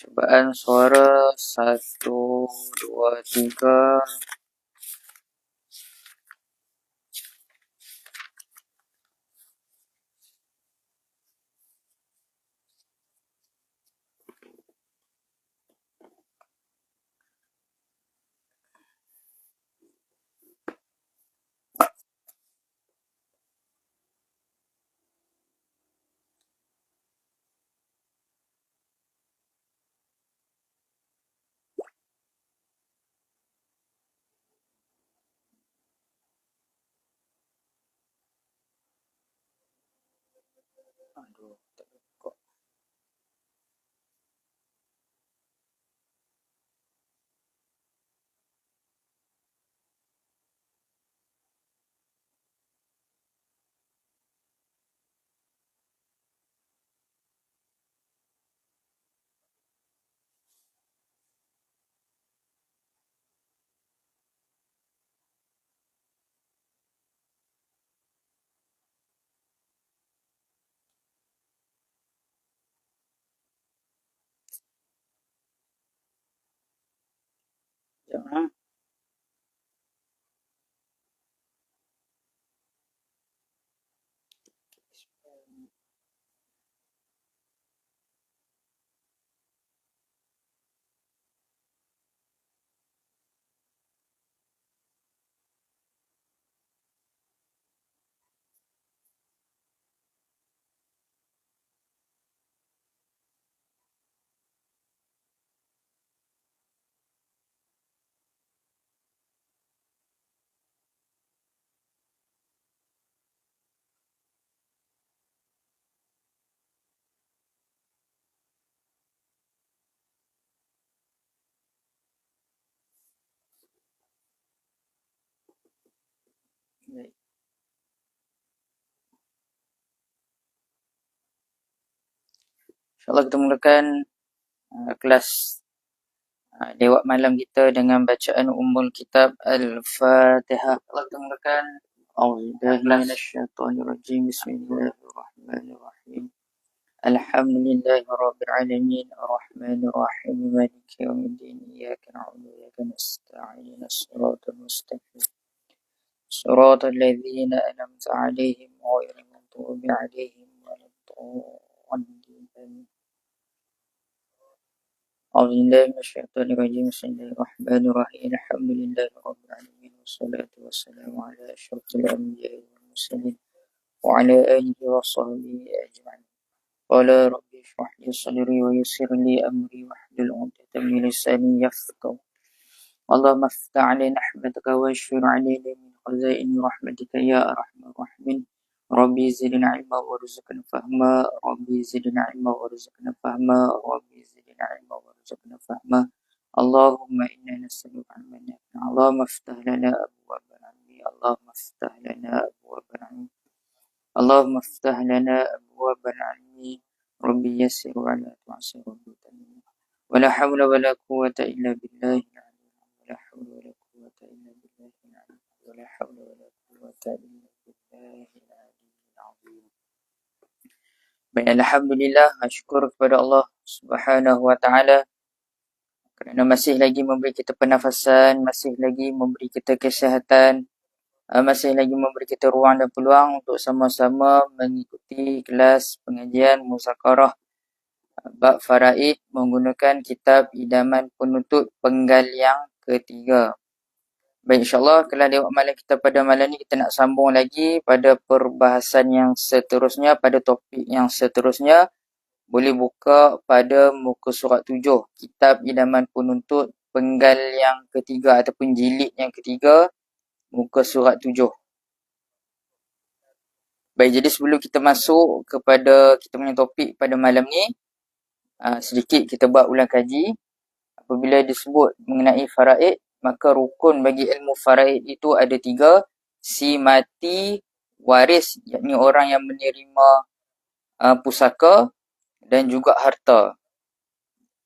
Cubaan suara satu, dua, tiga. Sekejap, ah. Baik. InsyaAllah kita mulakan uh, kelas uh, lewat malam kita dengan bacaan umul kitab Al-Fatihah. Allah kita mulakan. A'udzubillahiminasyaitanirrajim. Bismillahirrahmanirrahim. Alhamdulillahi Rabbil Alamin Ar-Rahmanir Rahim Maliki Yawmiddin Iyaka na'budu wa iyaka nasta'in As-siratal mustaqim Siratal ladzina an'amta 'alaihim ghairil maghdubi 'alaihim waladdallin أعوذ بالله من الشيطان الرجيم. بسم الله الرحمن الرحيم. الحمد لله رب العالمين والصلاة والسلام على أشرف الأنبياء والمرسلين وعلى آله وصحبه أجمعين. قال رب اشرح لي صدري ويسر لي أمري واحلل عقدة من لساني يفقهوا. اللهم افتح علينا رحمتك واشفر علينا من خزائن رحمتك يا أرحم الراحمين. ربي زدنا علما وارزقنا فهما. ربي زدنا علما وارزقنا فهما. ربي وارزقنا فهما. اللهم إنا نسألك علما نافعا. اللهم افتح لنا أبواب العلم اللهم افتح لنا أبواب العلم اللهم افتح لنا أبواب العلم ربي يسر ولا تعسر ولا حول ولا قوة إلا بالله العلي ولا حول ولا قوة إلا بالله العلي ولا حول ولا قوة إلا بالله العلي العظيم. Baik, Alhamdulillah, syukur kepada Allah Subhanahu Wa Taala kerana masih lagi memberi kita pernafasan, masih lagi memberi kita kesihatan, uh, masih lagi memberi kita ruang dan peluang untuk sama-sama mengikuti kelas pengajian muzakarah bab faraid menggunakan kitab idaman penuntut penggal yang ketiga. Baik, insyaAllah kelas lewat malam kita pada malam ni kita nak sambung lagi pada perbahasan yang seterusnya, pada topik yang seterusnya. Boleh buka pada muka surat tujuh, kitab idaman penuntut penggal yang ketiga ataupun jilid yang ketiga, muka surat tujuh. Baik, jadi sebelum kita masuk kepada kita punya topik pada malam ni, uh, sedikit kita buat ulang kaji. Apabila disebut mengenai faraid, maka rukun bagi ilmu faraid itu ada tiga. Si mati waris, yakni orang yang menerima uh, pusaka dan juga harta.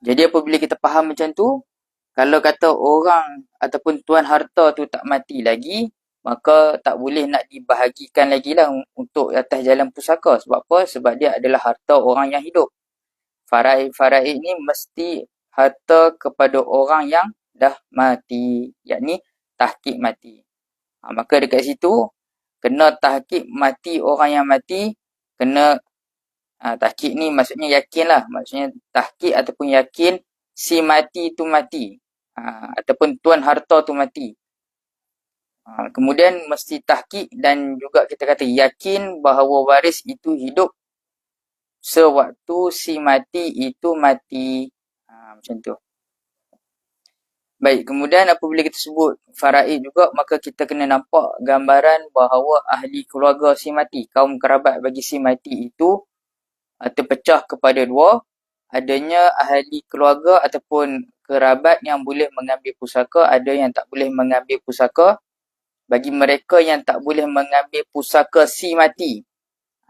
Jadi apabila kita faham macam tu, kalau kata orang ataupun tuan harta tu tak mati lagi, maka tak boleh nak dibahagikan lagi lah untuk atas jalan pusaka. Sebab apa? Sebab dia adalah harta orang yang hidup. Faraid-faraid ni mesti harta kepada orang yang dah mati. Yakni tahkik mati. Ha, maka dekat situ, kena tahkik mati orang yang mati, kena ha, tahkik ni maksudnya yakin lah. Maksudnya tahkik ataupun yakin si mati tu mati. Ha, ataupun tuan harta tu mati. Ha, kemudian mesti tahkik dan juga kita kata yakin bahawa waris itu hidup sewaktu si mati itu mati. Ha, macam tu. Baik, kemudian apabila kita sebut faraid juga, maka kita kena nampak gambaran bahawa ahli keluarga si mati, kaum kerabat bagi si mati itu terpecah kepada dua. Adanya ahli keluarga ataupun kerabat yang boleh mengambil pusaka, ada yang tak boleh mengambil pusaka. Bagi mereka yang tak boleh mengambil pusaka si mati.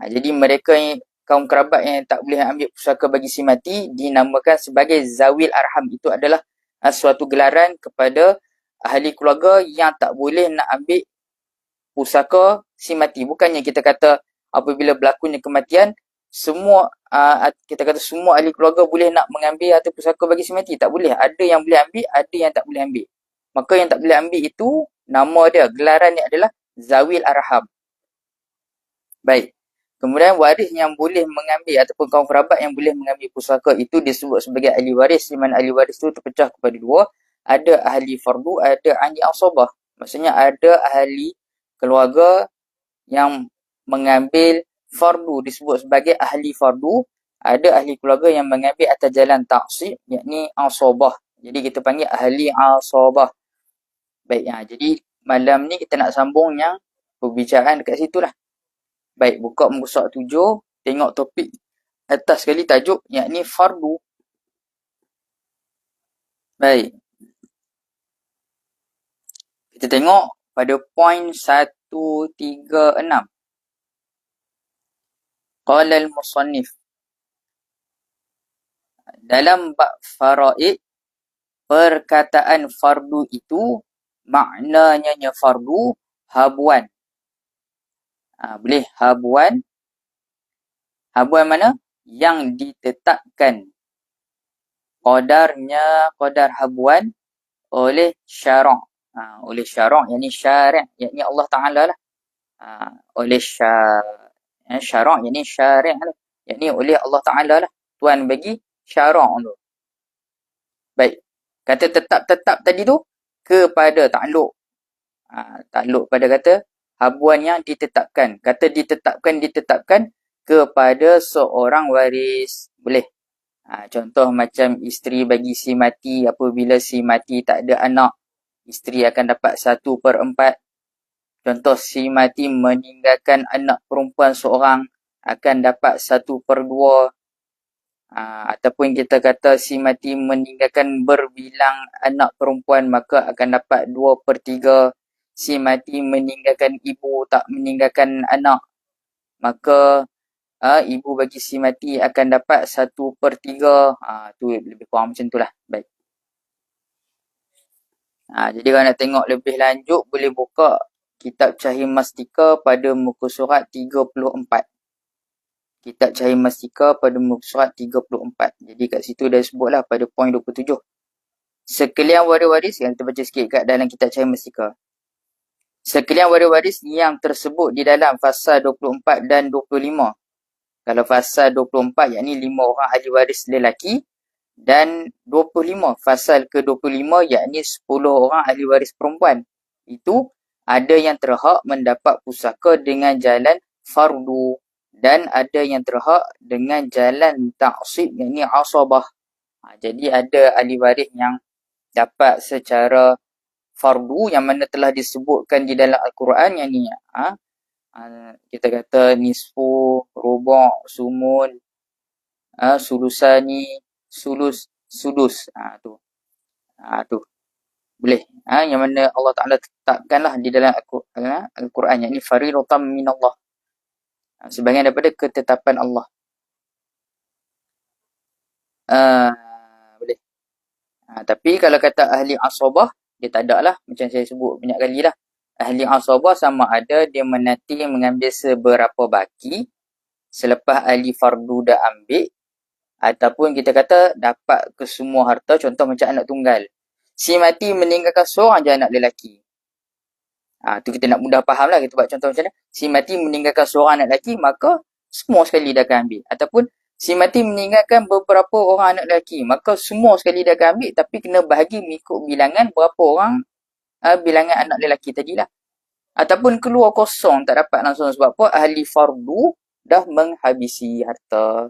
Ha, jadi mereka yang kaum kerabat yang tak boleh ambil pusaka bagi si mati dinamakan sebagai zawil arham. Itu adalah uh, suatu gelaran kepada ahli keluarga yang tak boleh nak ambil pusaka si mati. Bukannya kita kata apabila berlakunya kematian, semua uh, kita kata semua ahli keluarga boleh nak mengambil atau pusaka bagi si mati. Tak boleh. Ada yang boleh ambil, ada yang tak boleh ambil. Maka yang tak boleh ambil itu, nama dia, gelaran ni adalah zawil arham. Baik. Kemudian waris yang boleh mengambil ataupun kaum kerabat yang boleh mengambil pusaka itu disebut sebagai ahli waris. Di mana ahli waris itu terpecah kepada dua. Ada ahli fardu, ada ahli asabah. Maksudnya ada ahli keluarga yang mengambil fardu disebut sebagai ahli fardu. Ada ahli keluarga yang mengambil atas jalan taksib, yakni asabah. Jadi kita panggil ahli asabah. Baik, ya. jadi malam ni kita nak sambung yang perbicaraan dekat situ lah. Baik, buka muka surat tujuh. Tengok topik atas sekali tajuk yakni fardu. Baik. Kita tengok pada poin 136. Qala al-musannif. Dalam bab faraid, perkataan fardu itu maknanya fardu habuan Ha, boleh habuan. Habuan mana? Yang ditetapkan qadarnya qadar habuan oleh syarak. Ha, oleh syarak, yang ni syarak, yang ni Allah Ta'ala lah. Ha, oleh syarak, ya, syarak, yang ni syarak lah. Yang ni oleh Allah Ta'ala lah. Tuan bagi syarak tu. Baik. Kata tetap-tetap tadi tu kepada takluk. Ha, takluk pada kata habuan yang ditetapkan. Kata ditetapkan, ditetapkan kepada seorang waris. Boleh. Ha, contoh macam isteri bagi si mati apabila si mati tak ada anak. Isteri akan dapat satu per empat. Contoh si mati meninggalkan anak perempuan seorang akan dapat satu per dua. Ha, ataupun kita kata si mati meninggalkan berbilang anak perempuan maka akan dapat dua per tiga. Si mati meninggalkan ibu tak meninggalkan anak maka uh, ibu bagi si mati akan dapat satu per tiga. Uh, tu lebih kurang macam tu lah. Baik. Uh, jadi kalau nak tengok lebih lanjut boleh buka kitab Cahaya Mastika pada muka surat 34 kitab Cahaya Mastika pada muka surat 34 jadi kat situ dah sebut lah pada poin 27 sekalian waris-waris yang kita baca sikit kat dalam kitab Cahaya Mastika sekalian waris-waris yang tersebut di dalam fasa 24 dan 25. Kalau fasa 24 yakni 5 orang ahli waris lelaki dan 25 fasal ke-25 yakni 10 orang ahli waris perempuan. Itu ada yang terhak mendapat pusaka dengan jalan fardu dan ada yang terhak dengan jalan taksib yakni asabah. Ha, jadi ada ahli waris yang dapat secara fardu yang mana telah disebutkan di dalam Al-Quran yang ni. Ha? ha kita kata nisfu, rubu', sumun, ha? sulusani, sulus, sudus. Ha, tu. Ha, tu. Boleh. Ha? Yang mana Allah Ta'ala tetapkanlah di dalam ha? Al-Quran yang ni faridotam min Allah. Ha? Sebagian daripada ketetapan Allah. Uh, boleh. Ha, tapi kalau kata ahli asabah, dia tak ada lah macam saya sebut banyak kali lah ahli asabah sama ada dia menanti mengambil seberapa baki selepas ahli fardu dah ambil Ataupun kita kata dapat ke semua harta, contoh macam anak tunggal. Si mati meninggalkan seorang je anak lelaki. Ha, tu kita nak mudah faham lah. Kita buat contoh macam ni. Si mati meninggalkan seorang anak lelaki, maka semua sekali dia akan ambil. Ataupun si mati meninggalkan beberapa orang anak lelaki, maka semua sekali dia akan ambil tapi kena bahagi mengikut bilangan berapa orang uh, bilangan anak lelaki tadilah. Ataupun keluar kosong tak dapat langsung sebab apa? Ahli fardu dah menghabisi harta.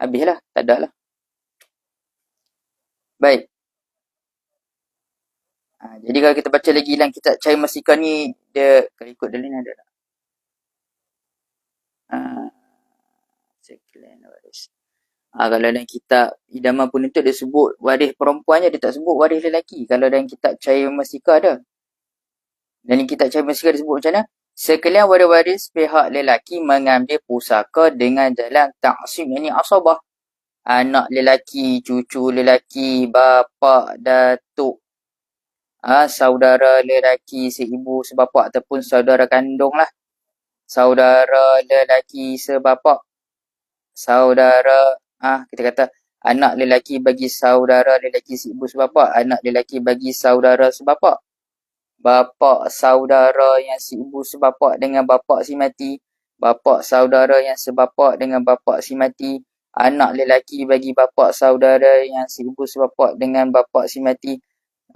Habislah, tak ada lah. Baik. Ha, jadi kalau kita baca lagi dalam kitab Cahaya Masika ni, dia kalau ikut dia ni ada tak? Ha. Ha, kalau dalam kitab Idaman Penuntut dia sebut waris perempuannya, dia tak sebut waris lelaki. Kalau dalam kitab Cahaya Masika ada. Dan kitab Cahaya Masika dia sebut macam mana? Sekalian waris-waris pihak lelaki mengambil pusaka dengan jalan taksim ini asabah. Anak lelaki, cucu lelaki, bapa, datuk, ha, saudara lelaki, seibu, sebapak ataupun saudara kandung lah. Saudara lelaki sebapak. Saudara, ah ha, kita kata anak lelaki bagi saudara lelaki seibu sebapak. Anak lelaki bagi saudara sebapak bapa saudara yang si ibu sebapa dengan bapa si mati, bapa saudara yang sebapa dengan bapa si mati, anak lelaki bagi bapa saudara yang si ibu sebapa dengan bapa si mati,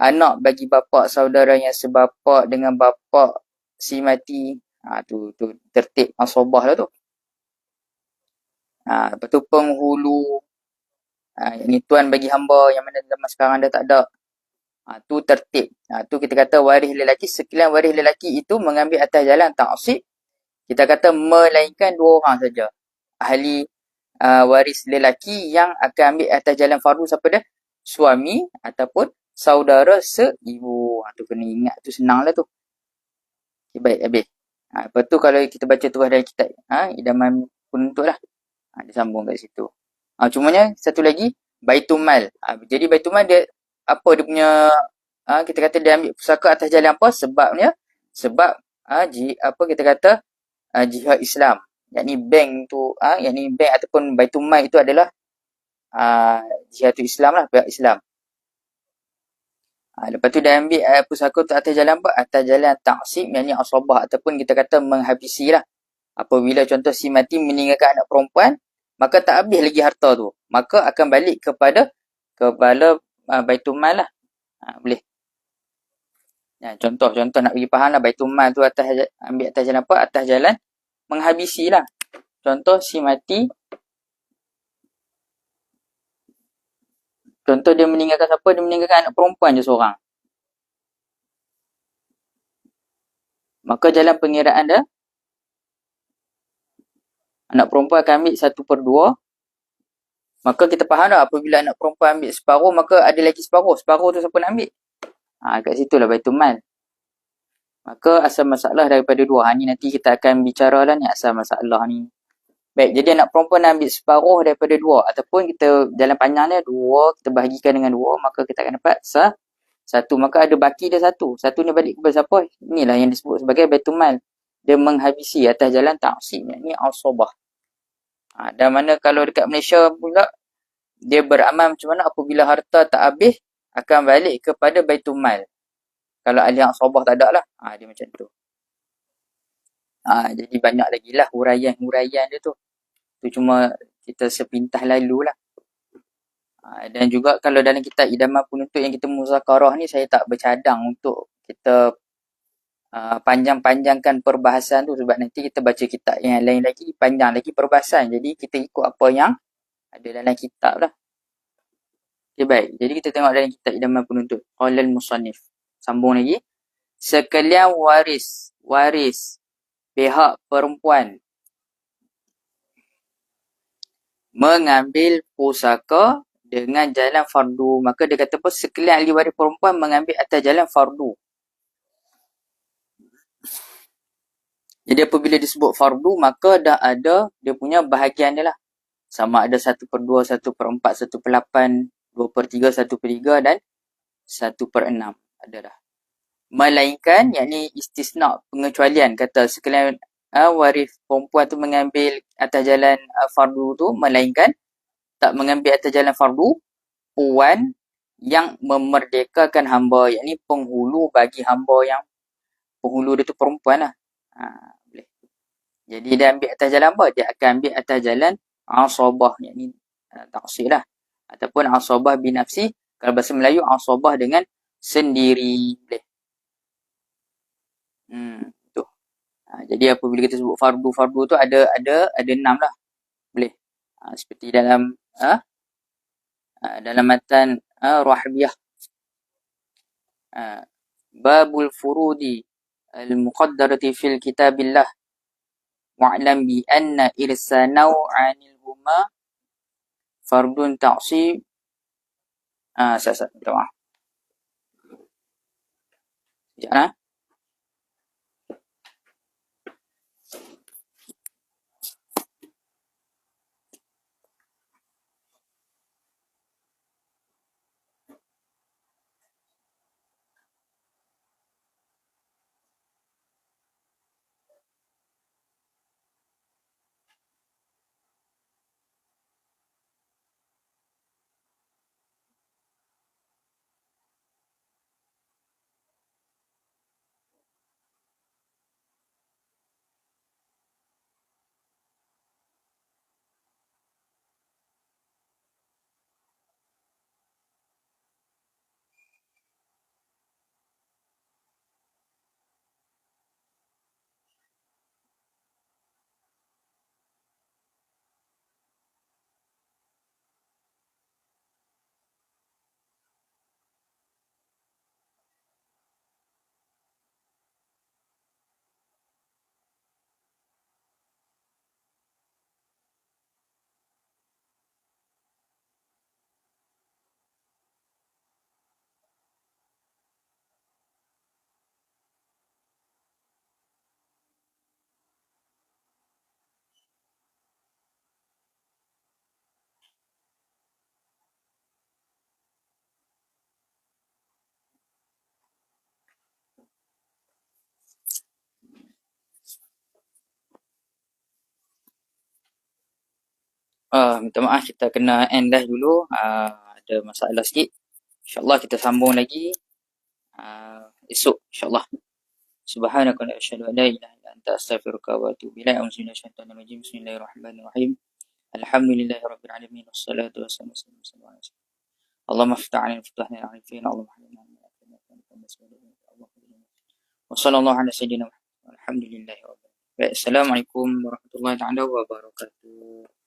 anak bagi bapa saudara yang sebapa dengan bapa si mati. Ha, tu, tu tertib asobah lah tu. Ha, lepas tu penghulu. Ha, yang ni tuan bagi hamba yang mana zaman sekarang dah tak ada. Ha, tu tertib. Ha, tu kita kata waris lelaki. Sekalian waris lelaki itu mengambil atas jalan ta'asib. Kita kata melainkan dua orang saja. Ahli uh, waris lelaki yang akan ambil atas jalan fardu siapa dia? Suami ataupun saudara seibu. Ha, tu kena ingat. Tu senang lah tu. Okay, baik, habis. Ha, lepas tu kalau kita baca tu ada kitab. Ha, idaman penuntut lah. Ha, dia sambung kat situ. Ha, cumanya satu lagi. Baitul Mal. Ha, jadi Baitul Mal dia apa dia punya ha, kita kata dia ambil pusaka atas jalan apa sebabnya sebab ha, ji, apa kita kata ha, jihad Islam yakni bank tu ha, yakni bank ataupun baitul mal itu adalah ha, jihad Islam lah pihak Islam ha, lepas tu dia ambil ha, pusaka tu atas jalan apa atas jalan taksib yakni asabah ataupun kita kata menghabisi lah apabila contoh si mati meninggalkan anak perempuan maka tak habis lagi harta tu maka akan balik kepada kepada uh, Baitul Mal lah. Ha, boleh. Ya, contoh, contoh nak bagi faham lah Baitul Mal tu atas, ambil atas jalan apa? Atas jalan menghabisi lah. Contoh si mati. Contoh dia meninggalkan siapa? Dia meninggalkan anak perempuan je seorang. Maka jalan pengiraan dia. Anak perempuan akan ambil satu per dua. Maka kita faham dah apabila anak perempuan ambil separuh, maka ada lagi separuh. Separuh tu siapa nak ambil? Ha, kat situ lah Baitul Mal. Maka asal masalah daripada dua. Ha, ni nanti kita akan bicara lah ni asal masalah ni. Baik, jadi anak perempuan ambil separuh daripada dua. Ataupun kita jalan panjang dia dua, kita bahagikan dengan dua, maka kita akan dapat sah. Satu, maka ada baki dia satu. Satu ni balik kepada siapa? Inilah yang disebut sebagai Baitul Mal. Dia menghabisi atas jalan taksib. Ini al-sobah. Ha, dan mana kalau dekat Malaysia pula, dia beramal macam mana apabila harta tak habis, akan balik kepada Baitul. Kalau ahli yang sobah tak ada lah. Ha, dia macam tu. Ha, jadi banyak lagi lah huraian-huraian dia tu. Tu cuma kita sepintas lalu lah. Ha, dan juga kalau dalam kitab idaman penuntut yang kita muzakarah ni, saya tak bercadang untuk kita Uh, panjang-panjangkan perbahasan tu. Sebab nanti kita baca kitab yang lain lagi panjang lagi perbahasan. Jadi kita ikut apa yang ada dalam kitab lah. Okay, baik. Jadi kita tengok dalam kitab idaman penuntut. Qolal Musannif sambung lagi. Sekalian waris. Waris pihak perempuan mengambil pusaka dengan jalan fardu maka dia kata apa sekalian ahli waris perempuan mengambil atas jalan fardu Jadi apabila disebut fardu, maka dah ada dia punya bahagian dia lah. Sama ada 1 per 2, 1 per 4, 1 per 8, 2 per 3, 1 per 3 dan 1 per 6. Ada dah. Melainkan, yakni istisna pengecualian. Kata sekalian uh, waris perempuan tu mengambil atas jalan uh, fardu tu, melainkan tak mengambil atas jalan fardu puan yang memerdekakan hamba yakni penghulu bagi hamba yang penghulu dia tu perempuan lah. Ha, boleh. Jadi dia ambil atas jalan apa? Dia akan ambil atas jalan asabah yakni uh, taksir lah. Ataupun asabah binafsi. Kalau bahasa Melayu asabah dengan sendiri. Boleh. Hmm, tu. Ha, jadi apabila kita sebut fardu-fardu tu ada ada ada enam lah. Boleh. Ha, seperti dalam ha? Ha, dalam matan ha, Rahbiyah. Ha, babul furudi al-muqaddarati fil kitabillah. Wa'lam bi anna irsa naw'anil huma fardun ta'sib. Ah, saya saya minta maaf. Sekejap lah. Uh, minta maaf kita kena end dah dulu. Uh, ada masalah sikit. InsyaAllah kita sambung lagi uh, esok insyaAllah. Subhanaka la asyhadu an la ilaha illa anta astaghfiruka wa atubu ilaik. Bismillahirrahmanirrahim. Bismillahirrahmanirrahim. Alhamdulillahirabbil alamin wassalatu wassalamu ala rasulillah. Allahumma iftah 'alaina futuhna al-'arifin. Allahumma hadina min Wassallallahu ala sayyidina Muhammad. Alhamdulillahirabbil alamin. Assalamualaikum warahmatullahi wabarakatuh.